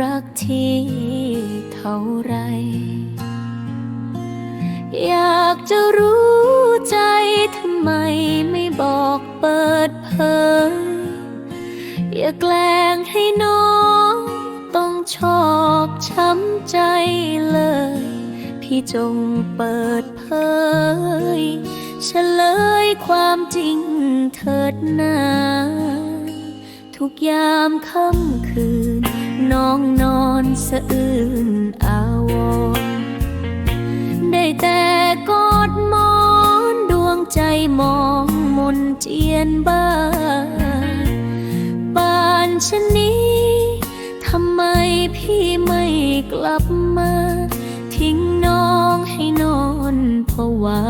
รักที่เท่าไร อยากจะรู้ใจทำไมไม่บอกเปิดเผยอย่าแกล้งให้น้องต้องชอกช้ำใจเลย พี่จงเปิดเผยเฉลยความจริงเถิดนาทุกยามค่ำคืน น้องนอนสะอื้นอาวรได้แต่กอดมอนดวงใจมองมนเจียนบ้านป่านชะนี้ทำไมพี่ไม่กลับมา ทิ้งน้องให้นอนผวา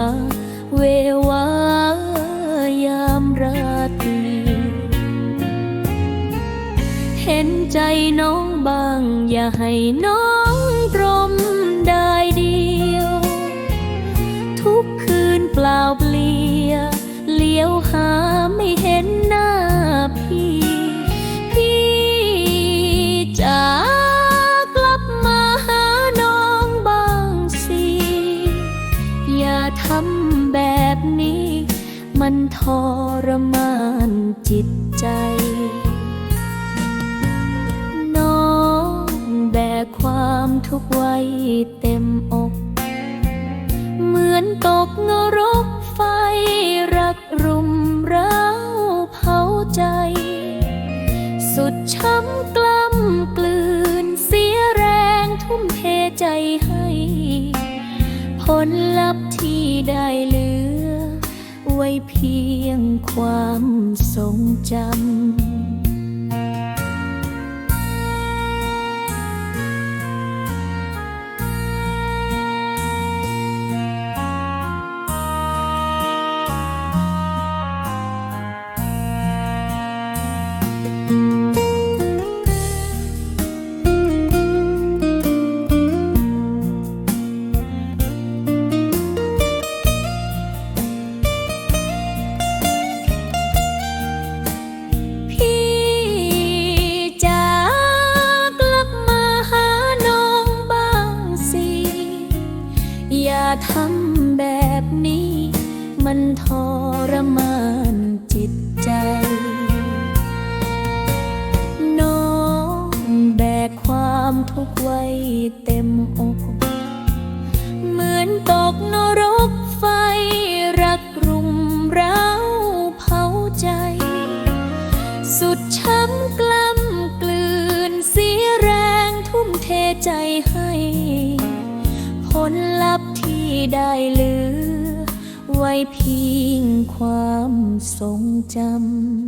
เววา เห็นใจน้องบาง อย่าให้น้องตรมได้เดียว ทุกคืนเปล่าเปลี่ยเลี้ยวหาไม่เห็นหน้าพี่ พี่จะกลับมาหาน้องบางสิ อย่าทำแบบนี้ มันทรมานจิตใจ ทุกข์ไว้เต็มอก เหมือนตกนรกไฟรักรุมร้าวเผาใจ สุดช้ำกล้ำกลืนเสียแรงทุ่มเทใจให้ ผลลัพธ์ที่ได้เหลือ ไว้เพียงความทรงจำ ทำแบบนี้ มันทรมานจิตใจ น้องแบกความทุกข์ไว้เต็มอก เหมือนตกนรกไฟรักรุมร้าวเผาใจ สุดช้ำกล้ำกลืนเสียแรงทุ่มเทใจให้ผลลัพธ์ ได้เหลือ ไว้เพียงความทรงจำ